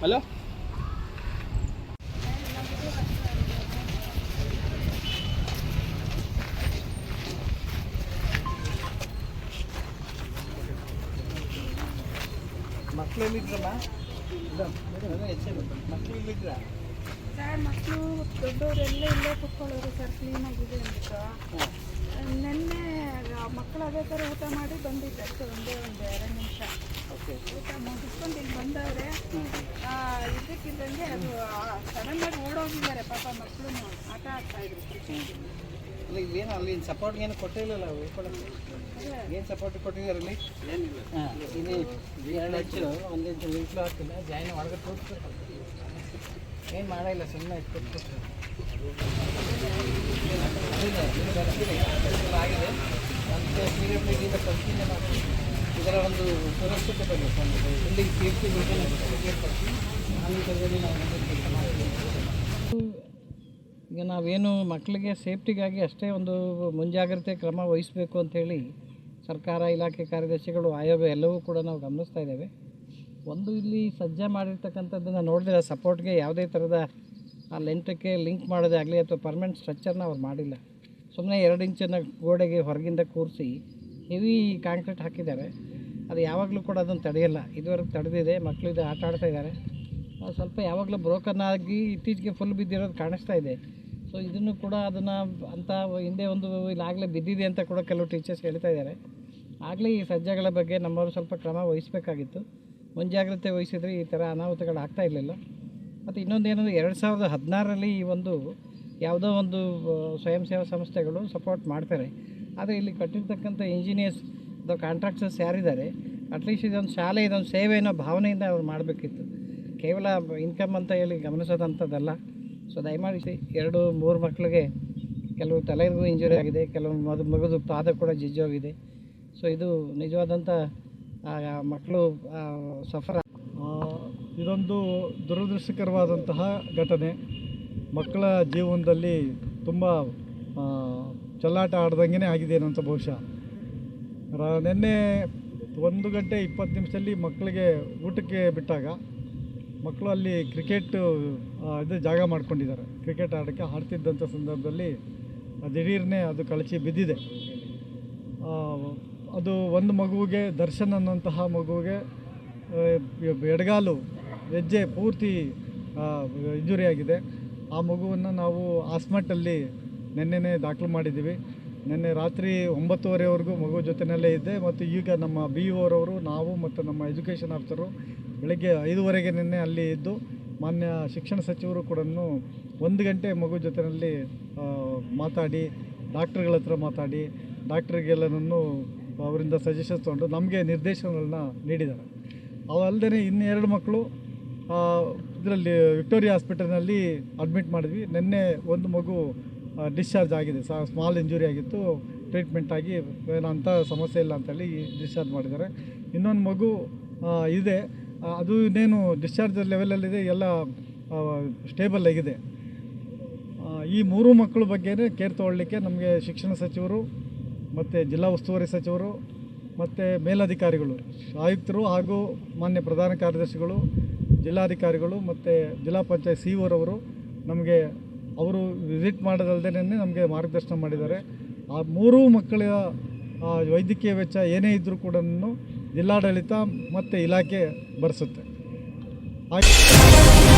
Hello ಮಕ್ಕಳು ಎಲ್ಲಿದ್ರಮ್ಮ? ಮಕ್ಕಳು ಎಲ್ಲಿದ್ರ? Sir ಮಕ್ಕಳು ದೊಡ್ಡವರೆಲ್ಲ ಇಲ್ಲೇ ಕುತ್ಕೊಳ್ಳೋರು ಸರ್ ಕ್ಲೀನಾಗಿದೆ ಅಂದ್ಬಿಟ್ಟು. ನಿನ್ನೆ ಮಕ್ಕಳು ಅದೇ ಥರ ಊಟ ಮಾಡಿ ಬಂದಿದ್ದೆ ಅಷ್ಟೇ ಒಂದೇ ಒಂದು ಎರಡು ನಿಮಿಷ. ಊಟ ಮುಗಿಸ್ಕೊಂಡು ಇಲ್ಲಿ ಬಂದವ್ರೆ ಇದಕ್ಕಿದ್ದಂಗೆ ಅದು ಸಡನ್ನಾಗಿ ಓಡೋಗಿದ್ದಾರೆ ಪಾಪ ಮಕ್ಕಳು ಆಟ ಆಡ್ತಾ ಇದ್ರು ಏನು ಅಲ್ಲಿ ಸಪೋರ್ಟ್ ಏನು ಕೊಟ್ಟಿಲ್ಲಲ್ಲ ಉಳ್ಕೊಳಕ್ಕೆ ಏನು ಸಪೋರ್ಟ್ ಕೊಟ್ಟಿದ್ದಾರೆ ಅಲ್ಲಿ ಏನಿಲ್ಲ ಹಾಂ ಇಲ್ಲಿ ಎರಡು ಇಂಚು ಒಂದು ಇಂಚು ಲಿಂಕ್ಲು ಹಾಕಿಲ್ಲ ಜಾಯಿನ್ ಒಳಗೆ ತೋರಿಸ್ಬೇಕು ಏನು ಮಾಡಿಲ್ಲ ಸುಮ್ಮನೆ ಇಟ್ಕೊಟ್ಟು ಆಗಿದೆ ಮತ್ತು ಪೀರಿಯಡ್ ಈಗ ಕಂಟಿನ್ಯೂ ಮಾಡಿ ಇದರ ಒಂದು ಒಂದು ಬಿಲ್ಡಿಂಗ್ ಸೇಫ್ಟಿ ಬಗ್ಗೆ ನಾವು ಈಗ ನಾವೇನು ಮಕ್ಕಳಿಗೆ ಸೇಫ್ಟಿಗಾಗಿ ಅಷ್ಟೇ ಒಂದು ಮುಂಜಾಗ್ರತೆ ಕ್ರಮ ವಹಿಸಬೇಕು ಅಂಥೇಳಿ ಸರ್ಕಾರ, ಇಲಾಖೆ ಕಾರ್ಯದರ್ಶಿಗಳು, ಆಯೋಗ ಎಲ್ಲವೂ ಕೂಡ ನಾವು ಗಮನಿಸ್ತಾ ಇದ್ದೇವೆ. ಒಂದು ಇಲ್ಲಿ ಸಜ್ಜೆ ಮಾಡಿರ್ತಕ್ಕಂಥದ್ದನ್ನು ನೋಡಿದ್ರೆ ಸಪೋರ್ಟ್ಗೆ ಯಾವುದೇ ಥರದ ಆ ಲೆಂಟಕ್ಕೆ ಲಿಂಕ್ ಮಾಡೋದೇ ಆಗಲಿ ಅಥವಾ ಪರ್ಮನೆಂಟ್ ಸ್ಟ್ರಕ್ಚರ್ನ ಅವ್ರು ಮಾಡಿಲ್ಲ. ಸುಮ್ಮನೆ ಎರಡು ಇಂಚಿನ ಗೋಡೆಗೆ ಹೊರಗಿಂದ ಕೂರಿಸಿ ಹೆವಿ ಕಾಂಕ್ರೀಟ್ ಹಾಕಿದ್ದಾರೆ. ಅದು ಯಾವಾಗಲೂ ಕೂಡ ಅದನ್ನು ತಡೆಯಲ್ಲ. ಇದುವರೆಗೂ ತಡೆದಿದೆ ಮಕ್ಕಳು ಇದು ಆಟ ಆಡ್ತಾ ಇದ್ದಾರೆ. ಸ್ವಲ್ಪ ಯಾವಾಗಲೂ ಬ್ರೋಕನ್ ಆಗಿ ಇತ್ತೀಚೆಗೆ ಫುಲ್ ಬಿದ್ದಿರೋದು ಕಾಣಿಸ್ತಾ ಇದೆ. ಸೊ ಇದನ್ನು ಕೂಡ ಅದನ್ನು ಅಂತ ಹಿಂದೆ ಒಂದು ಇಲ್ಲಾಗಲೇ ಬಿದ್ದಿದೆ ಅಂತ ಕೂಡ ಕೆಲವು ಟೀಚರ್ಸ್ ಹೇಳ್ತಾ ಇದ್ದಾರೆ. ಆಗಲೇ ಈ ಸಜ್ಜೆಗಳ ಬಗ್ಗೆ ನಮ್ಮವರು ಸ್ವಲ್ಪ ಕ್ರಮ ವಹಿಸಬೇಕಾಗಿತ್ತು. ಮುಂಜಾಗ್ರತೆ ವಹಿಸಿದರೆ ಈ ಥರ ಅನಾಹುತಗಳು ಆಗ್ತಾ ಇರಲಿಲ್ಲ. ಮತ್ತು ಇನ್ನೊಂದೇನೆಂದರೆ ಎರಡು ಸಾವಿರದ ಹದಿನಾರರಲ್ಲಿ ಈ ಒಂದು ಯಾವುದೋ ಒಂದು ಸ್ವಯಂ ಸೇವಾ ಸಂಸ್ಥೆಗಳು ಸಪೋರ್ಟ್ ಮಾಡ್ತಾರೆ. ಆದರೆ ಇಲ್ಲಿ ಕಟ್ಟಿರ್ತಕ್ಕಂಥ ಇಂಜಿನಿಯರ್ಸ್ ಅಥವಾ ಕಾಂಟ್ರಾಕ್ಟರ್ಸ್ ಯಾರಿದ್ದಾರೆ ಅಟ್ಲೀಸ್ಟ್ ಇದೊಂದು ಶಾಲೆ, ಇದೊಂದು ಸೇವೆ ಅನ್ನೋ ಭಾವನೆಯಿಂದ ಅವ್ರು ಮಾಡಬೇಕಿತ್ತು. ಕೇವಲ ಇನ್ಕಮ್ ಅಂತ ಹೇಳಿ ಗಮನಿಸೋದಂಥದ್ದಲ್ಲ. ಸೊ ದಯಮಾಡಿ ಎರಡು, ಮೂರು ಮಕ್ಕಳಿಗೆ ಕೆಲವು ತಲೆಗೂ ಇಂಜುರಿ ಆಗಿದೆ, ಕೆಲವು ಮದು ಮಗದು ಪಾದ ಕೂಡ ಜಿಜ್ಜೋಗಿದೆ. ಸೊ ಇದು ನಿಜವಾದಂಥ ಮಕ್ಕಳು ಸಫರ್. ಇದೊಂದು ದುರದೃಷ್ಟಕರವಾದಂತಹ ಘಟನೆ. ಮಕ್ಕಳ ಜೀವನದಲ್ಲಿ ತುಂಬ ಚಲ್ಲಾಟ ಆಡ್ದಂಗೆ ಆಗಿದೆ ಅಂತ ಬಹುಶಃ. ನಿನ್ನೆ ಒಂದು ಗಂಟೆ ಇಪ್ಪತ್ತು ನಿಮಿಷದಲ್ಲಿ ಮಕ್ಕಳಿಗೆ ಊಟಕ್ಕೆ ಬಿಟ್ಟಾಗ ಮಕ್ಕಳು ಅಲ್ಲಿ ಕ್ರಿಕೆಟು ಇದು ಜಾಗ ಮಾಡ್ಕೊಂಡಿದ್ದಾರೆ. ಕ್ರಿಕೆಟ್ ಆಡೋಕ್ಕೆ ಆಡ್ತಿದ್ದಂಥ ಸಂದರ್ಭದಲ್ಲಿ ದಿಢೀರ್ನೇ ಅದು ಕಳಚಿ ಬಿದ್ದಿದೆ. ಅದು ಒಂದು ಮಗುವಿಗೆ, ದರ್ಶನ್ ಅನ್ನೋಂತಹ ಮಗುವಿಗೆ ಎಡಗಾಲು ಹೆಜ್ಜೆ ಪೂರ್ತಿ ಇಂಜುರಿ ಆಗಿದೆ. ಆ ಮಗುವನ್ನು ನಾವು ಹಾಸ್ಪಿಟಲ್ಲಿ ನಿನ್ನೆನೇ ದಾಖಲು ಮಾಡಿದ್ದೀವಿ. ನಿನ್ನೆ ರಾತ್ರಿ ಒಂಬತ್ತುವರೆವರೆಗೂ ಮಗು ಜೊತೆಯಲ್ಲೇ ಇದ್ದೆ ಮತ್ತು ಈಗ ನಮ್ಮ ಬಿ ಓರವರು, ನಾವು ಮತ್ತು ನಮ್ಮ ಎಜುಕೇಷನ್ ಆಫೀಸರು ಬೆಳಗ್ಗೆ ಐದುವರೆಗೆ ನಿನ್ನೆ ಅಲ್ಲಿ ಇದ್ದು ಮಾನ್ಯ ಶಿಕ್ಷಣ ಸಚಿವರು ಕೂಡ ಒಂದು ಗಂಟೆ ಮಗು ಜೊತೆಯಲ್ಲಿ ಮಾತಾಡಿ, ಡಾಕ್ಟ್ರುಗಳ ಹತ್ರ ಮಾತಾಡಿ ಡಾಕ್ಟ್ರಿಗೆಲ್ಲನೂ ಅವರಿಂದ ಸಜೆಷನ್ಸ್ ತೊಗೊಂಡು ನಮಗೆ ನಿರ್ದೇಶನಗಳನ್ನ ನೀಡಿದ್ದಾರೆ. ಅವಲ್ಲದೆ ಇನ್ನೆರಡು ಮಕ್ಕಳು ಇದರಲ್ಲಿ ವಿಕ್ಟೋರಿಯಾ ಹಾಸ್ಪಿಟಲ್ನಲ್ಲಿ ಅಡ್ಮಿಟ್ ಮಾಡಿದ್ವಿ. ನಿನ್ನೆ ಒಂದು ಮಗು ಡಿಸ್ಚಾರ್ಜ್ ಆಗಿದೆ. ಸಹ ಸ್ಮಾಲ್ ಇಂಜುರಿ ಆಗಿತ್ತು. ಟ್ರೀಟ್ಮೆಂಟ್ ಆಗಿ ಏನೋ ಅಂಥ ಸಮಸ್ಯೆ ಇಲ್ಲ ಅಂತೇಳಿ ಡಿಸ್ಚಾರ್ಜ್ ಮಾಡಿದ್ದಾರೆ. ಇನ್ನೊಂದು ಮಗು ಇದೆ. ಅದು ಇನ್ನೇನು ಡಿಸ್ಚಾರ್ಜ್ ಲೆವೆಲಲ್ಲಿದೆ ಎಲ್ಲ ಸ್ಟೇಬಲ್ ಆಗಿದೆ. ಈ ಮೂರು ಮಕ್ಕಳ ಬಗ್ಗೆನೇ ಕೇರ್ ತಗೊಳ್ಳಿಕ್ಕೆ ನಮಗೆ ಶಿಕ್ಷಣ ಸಚಿವರು ಮತ್ತು ಜಿಲ್ಲಾ ಉಸ್ತುವಾರಿ ಸಚಿವರು ಮತ್ತು ಮೇಲಧಿಕಾರಿಗಳು, ಆಯುಕ್ತರು ಹಾಗೂ ಮಾನ್ಯ ಪ್ರಧಾನ ಕಾರ್ಯದರ್ಶಿಗಳು, ಜಿಲ್ಲಾಧಿಕಾರಿಗಳು ಮತ್ತು ಜಿಲ್ಲಾ ಪಂಚಾಯತ್ ಸಿ ನಮಗೆ ಅವರು ವಿಸಿಟ್ ಮಾಡೋದಲ್ಲದೆ ನಮಗೆ ಮಾರ್ಗದರ್ಶನ ಮಾಡಿದ್ದಾರೆ. ಆ ಮೂರೂ ಮಕ್ಕಳ ವೈದ್ಯಕೀಯ ವೆಚ್ಚ ಏನೇ ಇದ್ದರೂ ಕೂಡ ಜಿಲ್ಲಾಡಳಿತ ಮತ್ತು ಇಲಾಖೆ ಭರಿಸುತ್ತೆ ಹಾಗೆ